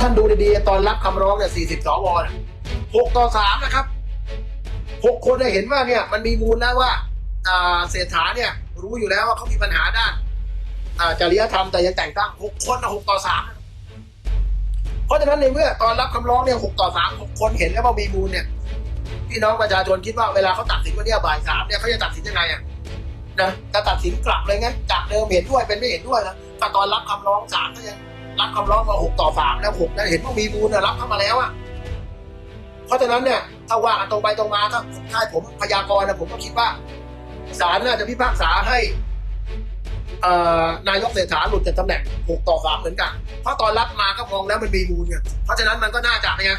ท่านดูดีๆ ตอนรับคำร้องเนี่ย40สวเนี่ย6ต่อ3นะครับ6คนได้เห็นว่าเนี่ยมันมีมูลแล้วว่าเศรษฐาเนี่ยรู้อยู่แล้วว่าเขามีปัญหาด้านาจริยธรรมแต่ยังแต่งตั้ง6คนนะ6ต่อ3เพราะฉะนั้นในเมื่อตอนรับคำร้องเนี่ย6ต่อ3 6คนเห็นแล้วว่ามีมูลเนี่ยพี่น้องประชาชนคิดว่าเวลาเขาตัดสินวันเนี้ยบ่ายสามเนี่ยเขาจะตัดสินยังไงอะนะจะตัดสินกลับเลยไงจากเดิมเห็นด้วยเป็นไม่เห็นด้วยนะแต่ตอนรับคำร้องศาลก็ยัง รับคำร้องมาหกต่อสามแล้วหกนะเห็นว่ามีมูลนะรับเข้ามาแล้วอะเพราะฉะนั้นเนี่ยถ้าว่ากันตรงไปตรงมาถ้าถ้าผมพยากรณ์นะผมก็คิดว่าศาลน่าจะพิพากษาให้เนายกเศรษฐาหลุดจากตำแหน่งหกต่อสามเหมือนกันเพราะตอนรับมาก็มองแล้วมันมีมูลเนี่ยเพราะฉะนั้นมันก็น่าจะไง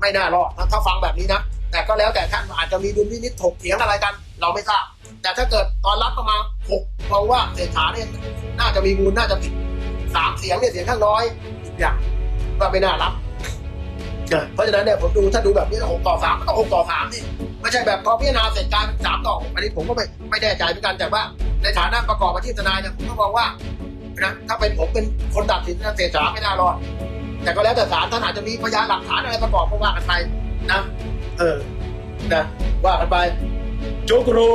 ไม่น่ารอดถ้าฟังแบบนี้นะแต่ก็แล้วแต่ท่านอาจจะมีดุลพินิจถกเถียงอะไรกัน เราไม่ทราบแต่ถ้าเกิดตอนรับประมาณหกมองว่าเศรษฐาเนี่ยน่าจะมีมูลน่าจะผิด สามเสียงเนี่ยเสียงข้างน้อยอีกอย่างว่าไม่น่ารับเพราะฉะนั้นเนี่ยผมดูถ้าดูแบบนี้หกต่อสามก็ต้องหกต่อสามนี่ไม่ใช่แบบพอพิจารณาเสร็จการสามต่อหกอันนี้ผมก็ไม่ไม่แน่ใจเหมือนกันแต่ว่า ในฐานะประกอบอาชีพทนายเนี่ยผมก็มองว่านะถ้าเป็นผมเป็นคนตัดสินเศรษฐาไม่น่ารอดแต่ก็แล้วแต่ศาลท่านอาจจะมีพยานหลักฐานอะไรประกอบก็ว่ากันไปนะเออนะว่ากันไปจุกรู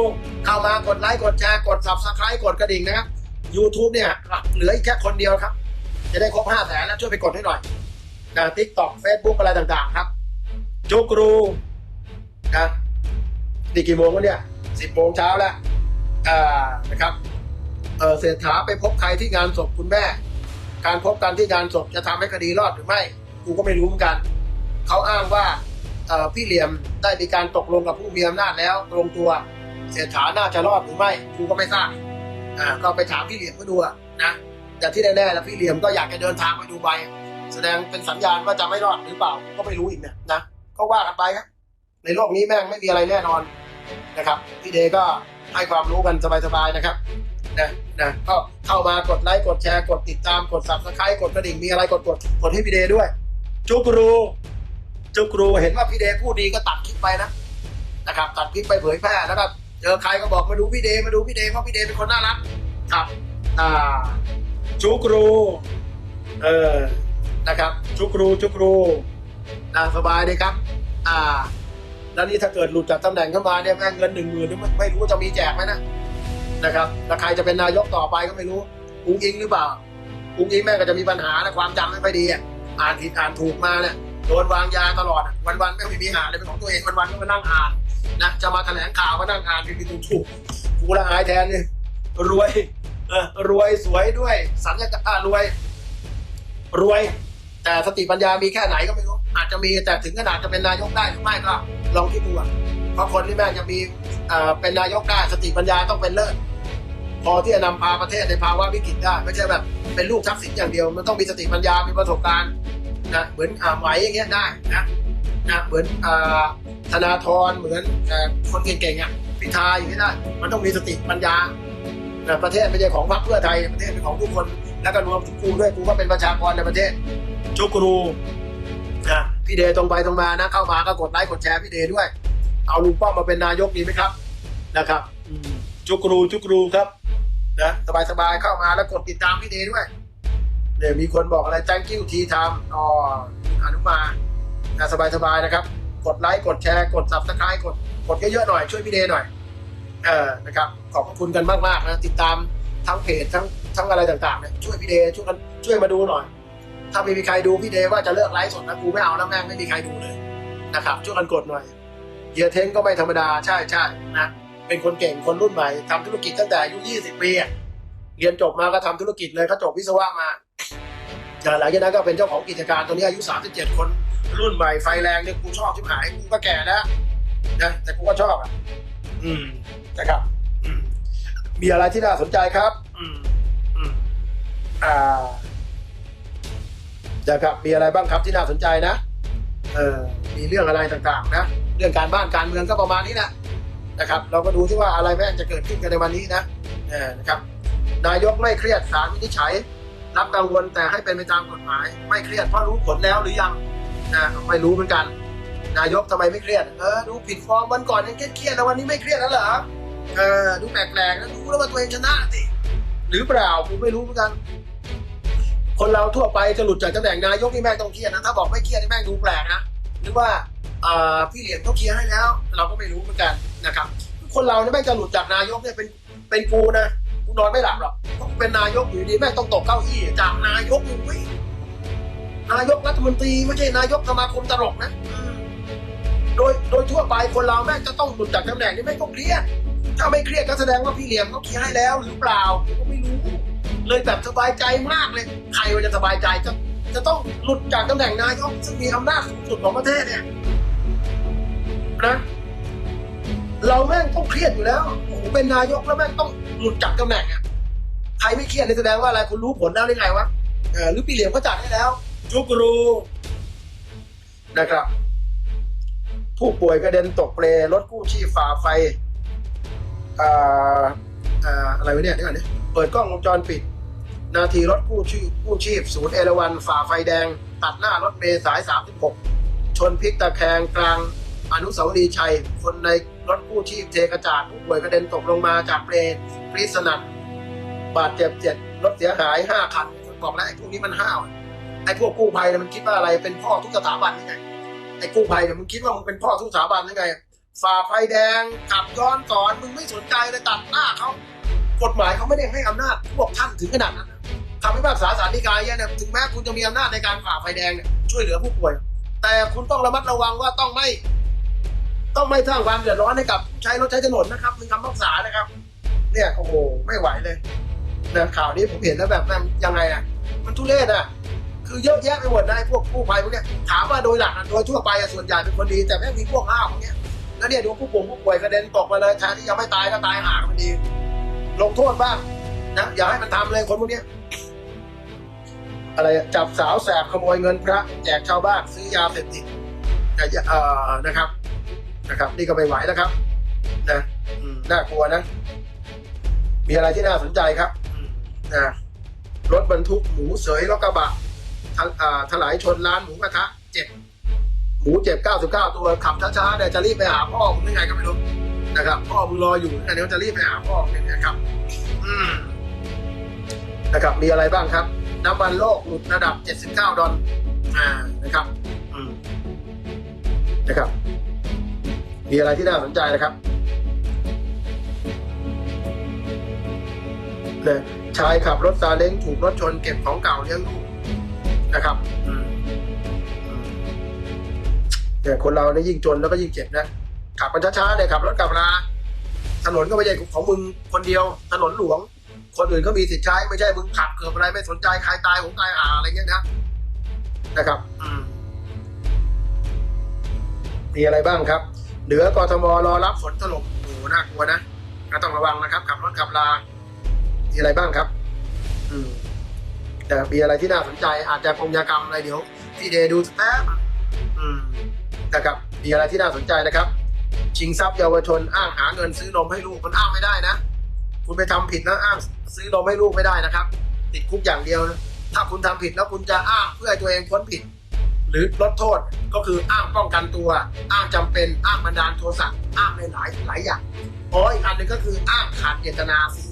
เข้ามากดไลค์กดแชร์กด subscribe กดกระดิ่งนะครับ YouTube เนี่ยเหลืออีกแค่คนเดียวครับ จะได้ครบห้าแสนแล้วช่วยไปกดให้หน่อยนะทิกตอกเฟซบุ๊กอะไรต่างๆ ครับจุกรูนะนี่กี่โมงวะเนี่ยสิบโมงเช้าแล้วอ่านะครับเออเศรษฐาไปพบใครที่งานศพคุณแม่ การพบกันที่งานศพจะทำให้คดีรอดหรือไม่ กูก็ไม่รู้เหมือนกัน เขาอ้างว่าเออพี่เหลี่ยมได้มีการตกลงกับผู้มีอำนาจแล้วลงตัว เศรษฐาน่าจะรอดหรือไม่ กูก็ไม่ทราบ อ่าก็ไปถามพี่เหลี่ยมก็ดูอะนะแต่ที่แน่ๆแล้วพี่เหลี่ยมก็อยากจะเดินทางไปดูใบแสดงเป็นสัญญาณว่าจะไม่รอดหรือเปล่า ก็ไม่รู้อีกเนี่ยนะก็ว่ากันไปครับในโลกนี้แม่งไม่มีอะไรแน่นอนนะครับพี่เดก็ให้ความรู้กันสบายๆนะครับนะนะก็เข้ามากดไลค์กดแชร์กดติดตามกด subscribe กดกระดิ่งมีอะไรกดกดกดให้พี่เดด้วย จุกรูจุกรูเห็นว่าพี่เดพูดดีก็ตัดคลิปไปนะนะครับตัดคลิปไปเผยแพร่แล้วก็ เจอใครก็บอกมาดูพี่เดมาดูพี่เดเพราะพี่เดเป็นคนน่ารักครับอ่าจุกรูเออนะครับจุกรูจุกรูน่าสบายเลยครับ อ่า แล้วนี่ถ้าเกิดหลุดจากตำแหน่งเข้ามาเนี่ยแม่งเงินหนึ่งหมื่นนี่ไม่รู้จะมีแจกไหมนะนะครับแล้วใครจะเป็นนายกต่อไปก็ไม่รู้อุ้งอิงหรือเปล่าอุ้งอิงแม่ก็จะมีปัญหานะความจำไม่ค่อยดีอะอ่านผิดอ่านถูกมาเนี่ยโดนวางยาตลอดอะวันๆไม่มีหาอะไรเป็นของตัวเองวันๆก็มานั่งอ่าน นะจะมาแถลงข่าวก็นั่งอ่านผิดๆถูกๆกูละอายแทนเลยรวยเออรวยสวยด้วย สัญญาอ่ารวย รวย แต่สติปัญญามีแค่ไหนก็ไม่รู้ อาจจะมีแต่ถึงขนาดจะเป็นนายกได้หรือไม่ก็ลองคิดดูอะเพราะคนที่แม่จะมีเออเป็นนายกได้สติปัญญาต้องเป็นเลิศพอที่จะนำพาประเทศในภาวะวิกฤตได้ไม่ใช่แบบเป็นลูกทักษิณอย่างเดียว มันต้องมีสติปัญญามีประสบการณ์นะเหมือนอ่าไหมอย่างเงี้ยได้นะ นะเหมือนอธนาธรเหมือนอคนเก่งๆอะพิธาอย่างเงี้ได้มันต้องมีสติปัญญานะประเทศไม่ใช่ของพรรคเพื่อไทยประเทศเป็นของทุกคน แล้วก็รวมถึงกูด้วยกูก็เป็นประชากรในประเทศจุกรูอะพี่เดตรงไปตรงมานะเข้ามาก็กดไลค์กดแชร์พี่เดด้วย เอาลุงป้อมมาเป็นนายกดีไหมครับนะครับอืมจุกรูจุกรูครับนะสบายสบายๆเข้ามาแล้วกดติดตามพี่เดด้วยเนี่ยมีคนบอกอะไร thank you ทีทำอ๋ออนุมา สบายสบายๆนะครับ กดไลค์กดแชร์กด subscribe กดกดเยอะๆหน่อยช่วยพี่เดย์หน่อยเออนะครับขอบคุณกันมากๆนะติดตามทั้งเพจทั้งทั้งอะไรต่างๆเนี่ยช่วยพี่เดย์ช่วยกันช่วยมาดูหน่อย ถ้าไม่มีใครดูพี่เดย์ว่าจะเลิกไลฟ์สดนะกูไม่เอาแล้วแม่งไม่มีใครดูเลยนะครับช่วยกันกดหน่อยเฮียเทงก็ไม่ธรรมดาใช่ใช่นะเป็นคนเก่งคนรุ่นใหม่ทำธุรกิจตั้งแต่อายุ 20 ปีเรียนจบมาก็ทำธุรกิจเลยเขาจบวิศวะมาหลังจากนั้นก็เป็นเจ้าของกิจการตอนนี้อายุ 37 คน รุ่นใหม่ไฟแรงเนี่ยกูชอบชิบหายกูก็แก่แล้วนะแต่กูก็ชอบอะอืมนะครับอืมมีอะไรที่น่าสนใจครับ อืมอืมอ่านะครับมีอะไรบ้างครับที่น่าสนใจนะเออมีเรื่องอะไรต่างๆ นะ เรื่องการบ้านการเมืองก็ประมาณนี้นะนะครับ เราก็ดูที่ว่าอะไรแม่งจะเกิดขึ้นกันในวันนี้นะเออนะครับ นายกไม่เครียดสารวินิจฉัยรับกังวลแต่ให้เป็นไปตามกฎหมาย ไม่เครียดเพราะรู้ผลแล้วหรือยัง นะไม่รู้เหมือนกัน นายกทำไมไม่เครียด เออดูผิดฟอร์มวันก่อนยังเครียดๆแล้ววันนี้ไม่เครียดแล้วเหรอเออดูแปลกๆแล้วรู้แล้วว่าตัวเองชนะสิหรือเปล่าผมไม่รู้เหมือนกัน คนเราทั่วไปจะหลุดจากตำแหน่งนายกนี่แม่งต้องเครียดนะถ้าบอกไม่เครียดนี่แม่งดูแปลกนะหรือว่าพี่เหรียญเขาเคลียร์ให้แล้ว เราก็ไม่รู้เหมือนกันนะครับ คนเราเนี่ยแม่งจะหลุดจากนายกเนี่ยเป็นเป็นกูนะกูนอนไม่หลับหรอกเพราะเป็นนายกอยู่ดีแม่งต้องตกเก้าอี้จากนายกนี่เว้ย นายกรัฐมนตรีไม่ใช่นายกสมาคมตลกนะอืมโดยโดยทั่วไปคนเราแม่งจะต้องหลุดจากตำแหน่งนี้ไม่ต้องเครียด ถ้าไม่เครียดก็แสดงว่าพี่เหลี่ยมเขาเคลียร์ให้แล้วหรือเปล่าผมก็ไม่รู้ เลยแบบสบายใจมากเลย ใครมันจะสบายใจจะจะต้องหลุดจากตำแหน่งนายกซึ่งมีอำนาจสูงสุดของประเทศเนี่ยนะเราแม่งต้องเครียดอยู่แล้วโอ้โหเป็นนายกแล้วแม่งต้องหลุดจากตำแหน่งอะใครไม่เครียดนี่แสดงว่าอะไรคุณรู้ผลแล้วหรือไงวะเออหรือพี่เหลี่ยมก็จัดให้แล้ว จุกรูนะครับ ผู้ป่วยกระเด็นตกเปลรถกู้ชีพฝ่าไฟอ่าอ่าอะไรวะเนี่ยเดี๋ยวก่อนเนี่ยเปิดกล้องวงจรปิด นาทีรถกู้ชีพกู้ชีพศูนย์เอราวันฝ่าไฟแดง ตัดหน้ารถเมล์สาย 36 ชนพลิกตะแคงกลางอนุสาวรีย์ชัย คนในรถกู้ชีพเทกระจาดผู้ป่วยกระเด็นตกลงมาจากเปลปริศนัดบาดเจ็บเจ็ดรถเสียหาย5คันผมบอกแล้วไอ้พวกนี้มันห้าว ไอ้พวกกู้ภัยเนี่ยมันคิดว่าอะไรเป็นพ่อทุกสถาบันยังไงไอ้กู้ภัยเนี่ยมึงคิดว่ามึงเป็นพ่อทุกสถาบันยังไงฝ่าไฟแดงขับย้อนสอนมึงไม่สนใจเลยตัดหน้าเขากฎหมายเขาไม่ได้ให้อำนาจพวกท่านถึงขนาดนั้นนะคำพิพากษาศาลฎีกาเนี่ยถึงแม้คุณจะมีอำนาจในการฝ่าไฟแดงเนี่ยช่วยเหลือผู้ป่วย แต่คุณต้องระมัดระวังว่าต้องไม่ ต้องไม่สร้างความเดือดร้อนให้กับผู้ใช้รถใช้ถนนนะครับเป็นคำพิพากษานะครับ เนี่ยโอ้โหไม่ไหวเลยนะข่าวนี้ผมเห็นแล้วแบบมันยังไงอะ มันทุเรศอะ คือเยอะแยะไปหมดนะไอ้พวกกู้ภัยพวกเนี้ยถามว่าโดยหลักโดยทั่วไปส่วนใหญ่เป็นคนดีแต่แม่งมีพวกห้าวพวกเนี้ยแล้วเนี่ยดูผู้ป่วยผู้ป่วยกระเด็นตกมาเลยแทนที่ยังไม่ตายก็ตายหามันดี ลงโทษบ้างนะอย่าให้มันทำเลยคนพวกเนี้ยอะไรจับสาวแสบขโมยเงินพระแจกชาวบ้านซื้อยาเสพติดนะอย่าเออนะครับนะครับ นี่ก็ไม่ไหวแล้วครับนะน่ากลัวนะ มีอะไรที่น่าสนใจครับนะรถบรรทุกหมูเสยรถกระบะ ถลายชนร้านหมูกระทะเจ็บหมูเจ็บ 99 ตัวขับช้าๆเนี่ยจะรีบไปหาพ่อมึงยังไงก็ไม่รู้นะครับ พ่อมึงรออยู่อันนี้จะรีบไปหาพ่อมึงนะครับ อืมนะครับมีอะไรบ้างครับน้ำมันโลกหลุดระดับ 79 ดอลอ่านะครับอืมนะครับ มีอะไรที่น่าสนใจนะครับเนี่ยชายขับรถซาเล้งถูกรถชนเก็บของเก่าเลี้ยงลูก นะครับเนี่ยคนเราเนี่ยยิ่งจนแล้วก็ยิ่งเจ็บนะขับมันช้าๆเนี่ยขับรถกลับลาถนนก็ไม่ใช่ของมึงคนเดียวถนนหลวง คนอื่นก็มีสิทธิ์ใช้ไม่ใช่มึงขับเกิดอะไรไม่สนใจใครตายผมตายหาอะไรเงี้ยนะนะครับมีอะไรบ้างครับ เหนือกทมรอรับฝนถล่มโอ้โหน่ากลัวนะต้องระวังนะครับขับรถขับลามีอะไรบ้างครับ อืม แต่มีอะไรที่น่าสนใจ อาจจะปงยากรรมอะไรเดี๋ยวพี่เดย์ดูสักแป๊บอืมนะครับมีอะไรที่น่าสนใจนะครับ ชิงทรัพย์เยาวชนอ้างหาเงินซื้อนมให้ลูกมันอ้างไม่ได้นะ คุณไปทำผิดแล้วอ้างซื้อนมให้ลูกไม่ได้นะครับ ติดคุกอย่างเดียวนะถ้าคุณทำผิดแล้วคุณจะอ้างเพื่อตัวเองพ้นผิด หรือลดโทษก็คืออ้างป้องกันตัว อ้างจำเป็นอ้างบันดาลโทสะอ้างในหลายหลายอย่างอ๋ออีกอันหนึ่งก็คืออ้างขาดเจตนาสิ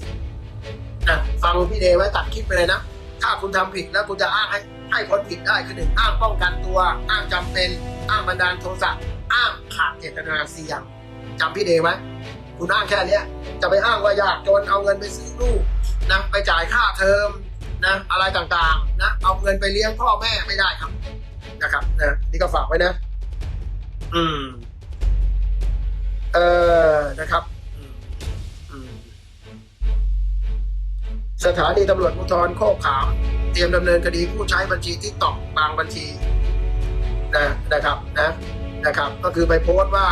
นะฟังพี่เดย์ไว้ตัดคลิปไปเลยนะ ถ้าคุณทำผิดแล้วคุณจะอ้างให้ให้พ้นผิดได้คือหนึ่งอ้างป้องกันตัว อ้างจำเป็น อ้างบันดาลโทสะอ้างขาดเจตนาสี่อย่างจำพี่เดย์ไว้คุณอ้างแค่เนี้ยจะไปอ้างว่ายากจนเอาเงินไปซื้อลูกนะไปจ่ายค่าเทอมนะอะไรต่างๆนะเอาเงินไปเลี้ยงพ่อแม่ไม่ได้ครับนะครับนะนี่ก็ฝากไว้นะ อืม เออนะครับ สถานีตำรวจภูธรโคกขาม เตรียมดำเนินคดีผู้ใช้บัญชีที่ตอกบางบัญชีนะนะครับนะนะครับ ก็คือไปโพสต์ว่า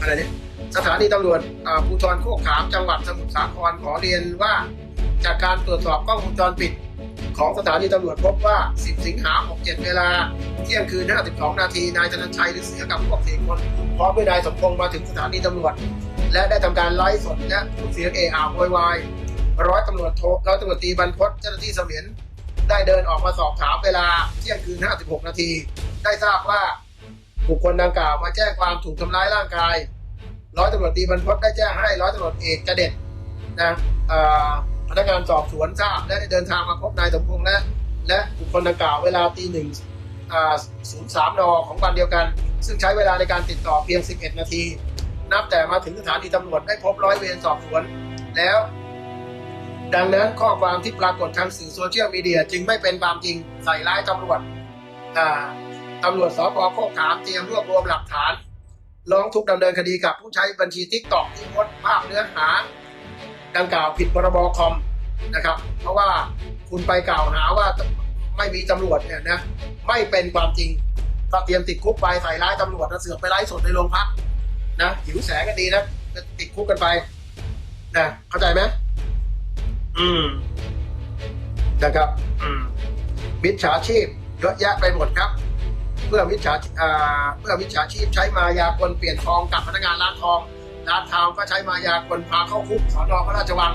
อะไรเนี่ยสถานีตำรวจภูธรโคกขามจังหวัดสมุทรสาครขอเรียนว่า จากการตรวจสอบกล้องวงจรปิด ของสถานีตำรวจพบว่า 10 สิงหาคม67 เวลา เที่ยงคืน 52 นาทีนายธนชัยหรือเสือกับพวกสี่คนพร้อมด้วยนายสมพงษ์มาถึงสถานีตำรวจ และได้ทำการไลฟ์สดและพูดเสียงเออะโวยวาย ร้อยตำรวจโทร้อยตำรวจตรีบรรพตเจ้าหน้าที่เสมียนได้เดินออกมาสอบถามเวลาเที่ยงคืน 56 นาที ได้ทราบว่าบุคคลดังกล่าวมาแจ้งความถูกทำร้ายร่างกาย ร้อยตำรวจตรีบรรพตได้แจ้งให้ร้อยตำรวจเอกกระเด็ดนะพนักงานสอบสวนทราบและได้เดินทางมาพบนายสมพงษ์และและบุคคลดังกล่าวเวลาตีหนึ่งศูนย์สามนของวันเดียวกัน ซึ่งใช้เวลาในการติดต่อเพียง 11 นาที นับแต่มาถึงสถานีตำรวจได้พบร้อยเวรสอบสวน แล้ว ดังนั้นข้อความที่ปรากฏทางสื่อโซเชียลมีเดียจึงไม่เป็นความจริงใส่ร้ายตำรวจตำรวจสพโคกขามเตรียมรวบรวมหลักฐานร้องทุกดำเนินคดีกับผู้ใช้บัญชีทิกตอกที่โพสภาพเนื้อหา ดังกล่าวผิดพรบคอมนะครับ เพราะว่าคุณไปกล่าวหาว่าไม่มีตำรวจเนี่ยนะไม่เป็นความจริงก็เตรียมติดคุกไปใส่ร้ายตำรวจนะเสือกไปไล่สดในโรงพักนะหิวแสงกันดีนะติดคุกกันไปนะเข้าใจไหม อืมนะครับอืมมิจฉาชีพเยอะแยะไปหมดครับเพื่อมิจฉาอ่าเพื่อมิจฉาชีพใช้มายากลเปลี่ยนทองกับพนักงานร้านทองร้านทองก็ใช้มายากลพาเข้าคุกสอนอพระราชวัง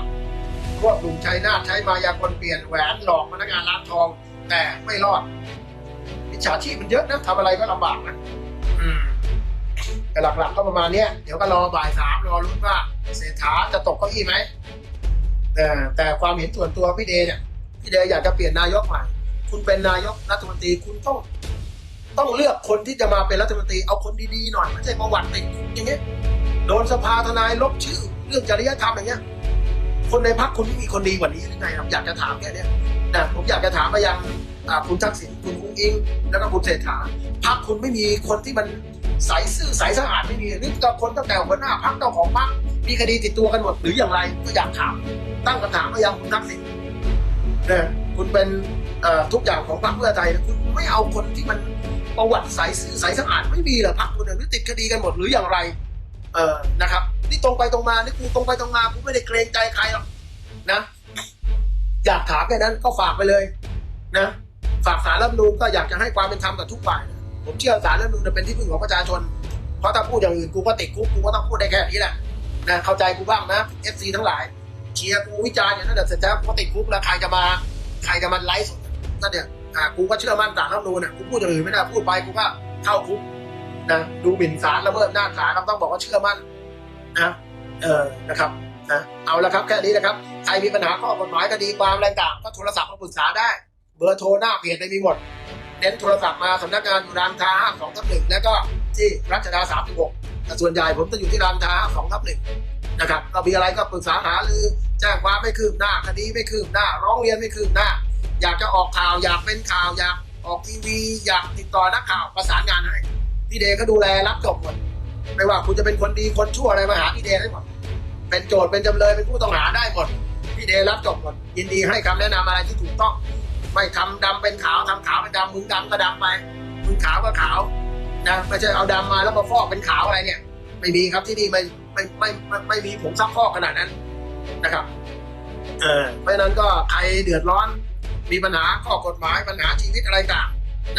พวกหนุ่มชัยนาทใช้มายากลเปลี่ยนแหวนหลอกพนักงานร้านทอง แต่ไม่รอดมิจฉาชีพมันเยอะนะทำอะไรก็ลำบากนะอืมแต่หลักๆก็ประมาณเนี้ยเดี๋ยวก็รอบ่ายสามรอรุ้นว่าเศรษฐาจะตกเก้าอี้ไหม เออแต่ความเห็นส่วนตัวพี่เดเนี่ยพี่เดอยากจะเปลี่ยนนายกใหม่ คุณเป็นนายกรัฐมนตรีคุณต้อง ต้องเลือกคนที่จะมาเป็นรัฐมนตรีเอาคนดีๆหน่อยไม่ใช่ประวัติติดคุกอย่างเงี้ยโดนสภาทนายลบชื่อ เรื่องจริยธรรมอย่างเงี้ย คนในพักคุณไม่มีคนดีกว่านี้หรือไงครับอยากจะถามแค่นี้นะผมอยากจะถามไปยังคุณทักษิณคุณอุ้งอิง แล้วก็คุณเศรษฐาพักคุณไม่มีคนที่มันใสซื่อใสสะอาดไม่มีหรือกับคนตั้งแต่หัวหน้าพักเจ้าของพักมีคดีติดตัวกันหมดหรืออย่างไรก็อยากถาม ตั้งคำถามไปยังคุณทักษิณนะคุณเป็นทุกอย่างของพรรคเพื่อไทยคุณไม่เอาคนที่มันประวัติใสซื่อใสสะอาดไม่มีเหรอพักคุณเนี่ยหรือติดคดีกันหมดหรืออย่างไร เออนะครับ นี่ตรงไปตรงมานี่กูตรงไปตรงมากูไม่ได้เกรงใจใครหรอกนะอยากถามแค่นั้นก็ฝากไปเลยนะฝากสารรัฐมนูญก็อยากจะให้ความเป็นธรรมกับทุกฝ่าย ผมเชื่อสารรัฐมนูญจะเป็นที่พึ่งของประชาชน เพราะถ้าพูดอย่างอื่นกูก็ติดคุกกูก็ต้องพูดได้แค่นี้แหละนะเข้าใจกูบ้างนะ FC ทั้งหลาย เชียร์กูวิจารณ์อย่างนั้นแต่เสร็จแล้วกูก็ติดคุกแล้วใครจะมา ใครจะมาไลฟ์สดนั่นเนี่ยอ่ากูก็เชื่อมั่นสารรัฐมนูญน่ะกูพูดอย่างอื่นไม่ได้พูดไปกูก็เข้าคุกนะดูหมิ่นศาลละเมิดหน้าศาลเราต้องบอกว่าเชื่อมั่นนะเออนะครับนะเอาละครับแค่นี้นะครับใครมีปัญหาข้อกฎหมายคดีความอะไรต่างก็โทรศัพท์มาปรึกษาได้ เบอร์โทรหน้าเพจได้มีหมดเน้นโทรศัพท์มาสำนักงานอยู่รามท้าสองทับหนึ่งแล้วก็ที่รัชดาสามสิบหกแต่ส่วนใหญ่ผมจะอยู่ที่รามทาสองทับหนึ่ง นะครับเรามีอะไรก็ปรึกษาหารือแจ้งความไม่คืบหน้าคดีไม่คืบหน้า ร้องเรียนไม่คืบหน้า อยากจะออกข่าวอยากเป็นข่าวอยากออกทีวี อยากติดต่อนักข่าวประสานงานให้พี่เดก็ดูแลรับจบหมดไม่ว่าคุณจะเป็นคนดีคนชั่วอะไรมาหาพี่เดได้หมดเป็นโจทย์เป็นจำเลยเป็นผู้ต้องหาได้หมดพี่เดรับจบหมดยินดีให้คำแนะนำอะไรที่ถูกต้อง ไม่ทำดำเป็นขาวทำขาวเป็นดำมึงดำก็ดำไปมึงขาวก็ขาวนะไม่ใช่เอาดำมาแล้วมาฟอกเป็นขาวอะไรเนี่ย ไม่มีครับที่นี่ไม่ไม่ไม่ไม่ไม่มีผงซักฟอกขนาดนั้นนะครับเออเพราะฉะนั้นก็ใครเดือดร้อน มีปัญหาข้อกฎหมายปัญหาชีวิตอะไรต่าง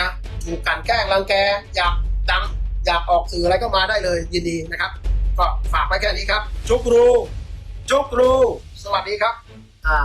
นะถูกกลันแกล้งรังแกอยากดังอยากออกสื่ออะไรก็มาได้เลยยินดีนะครับ ก็ฝากไว้แค่นี้ครับ จุกรู จุกรู สวัสดีครับ อ่า